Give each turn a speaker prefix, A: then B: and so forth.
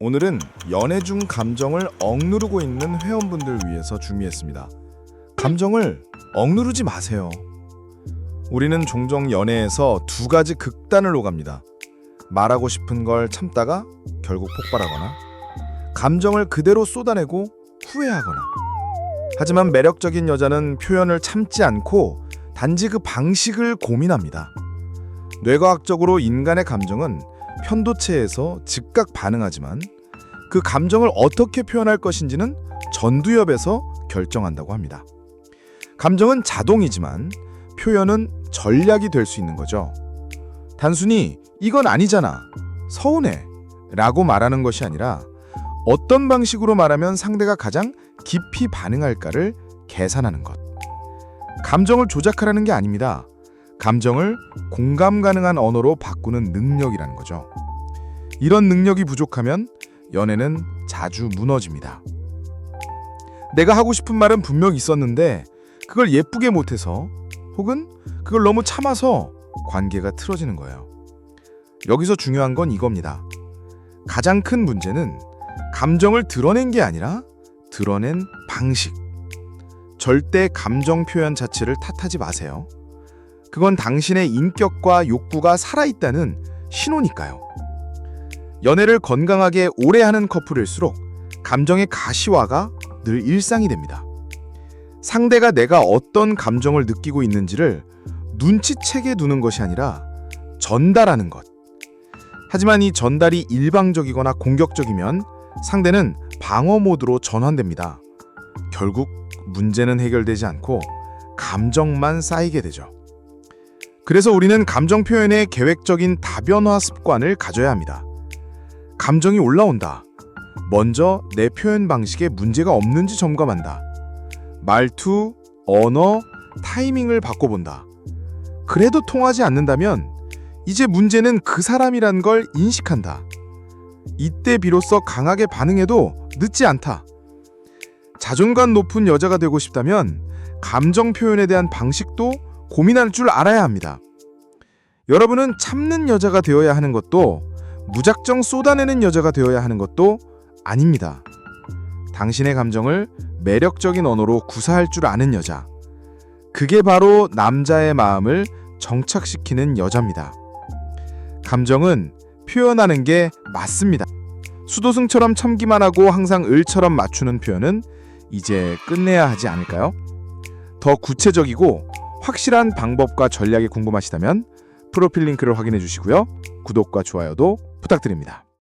A: 오늘은 연애 중 감정을 억누르고 있는 회원분들 위해서 준비했습니다. 감정을 억누르지 마세요. 우리는 종종 연애에서 두 가지 극단을 오갑니다. 말하고 싶은 걸 참다가 결국 폭발하거나 감정을 그대로 쏟아내고 후회하거나 하지만 매력적인 여자는 표현을 참지 않고 단지 그 방식을 고민합니다. 뇌과학적으로 인간의 감정은 편도체에서 즉각 반응하지만 그 감정을 어떻게 표현할 것인지는 전두엽에서 결정한다고 합니다. 감정은 자동이지만 표현은 전략이 될 수 있는 거죠. 단순히 이건 아니잖아. 서운해. 라고 말하는 것이 아니라 어떤 방식으로 말하면 상대가 가장 깊이 반응할까를 계산하는 것. 감정을 조작하라는 게 아닙니다. 감정을 공감 가능한 언어로 바꾸는 능력이라는 거죠. 이런 능력이 부족하면 연애는 자주 무너집니다. 내가 하고 싶은 말은 분명 있었는데 그걸 예쁘게 못해서 혹은 그걸 너무 참아서 관계가 틀어지는 거예요. 여기서 중요한 건 이겁니다. 가장 큰 문제는 감정을 드러낸 게 아니라 드러낸 방식. 절대 감정 표현 자체를 탓하지 마세요. 그건 당신의 인격과 욕구가 살아있다는 신호니까요. 연애를 건강하게 오래 하는 커플일수록 감정의 가시화가 늘 일상이 됩니다. 상대가 내가 어떤 감정을 느끼고 있는지를 눈치채게 두는 것이 아니라 전달하는 것. 하지만 이 전달이 일방적이거나 공격적이면 상대는 방어 모드로 전환됩니다. 결국 문제는 해결되지 않고 감정만 쌓이게 되죠. 그래서 우리는 감정 표현의 계획적인 다변화 습관을 가져야 합니다. 감정이 올라온다. 먼저 내 표현 방식에 문제가 없는지 점검한다. 말투, 언어, 타이밍을 바꿔본다. 그래도 통하지 않는다면 이제 문제는 그 사람이란 걸 인식한다. 이때 비로소 강하게 반응해도 늦지 않다. 자존감 높은 여자가 되고 싶다면 감정 표현에 대한 방식도 고민할 줄 알아야 합니다. 여러분은 참는 여자가 되어야 하는 것도 무작정 쏟아내는 여자가 되어야 하는 것도 아닙니다. 당신의 감정을 매력적인 언어로 구사할 줄 아는 여자. 그게 바로 남자의 마음을 정착시키는 여자입니다. 감정은 표현하는 게 맞습니다. 수도승처럼 참기만 하고 항상 을처럼 맞추는 표현은 이제 끝내야 하지 않을까요? 더 구체적이고 확실한 방법과 전략이 궁금하시다면 프로필 링크를 확인해 주시고요. 구독과 좋아요도 부탁드립니다.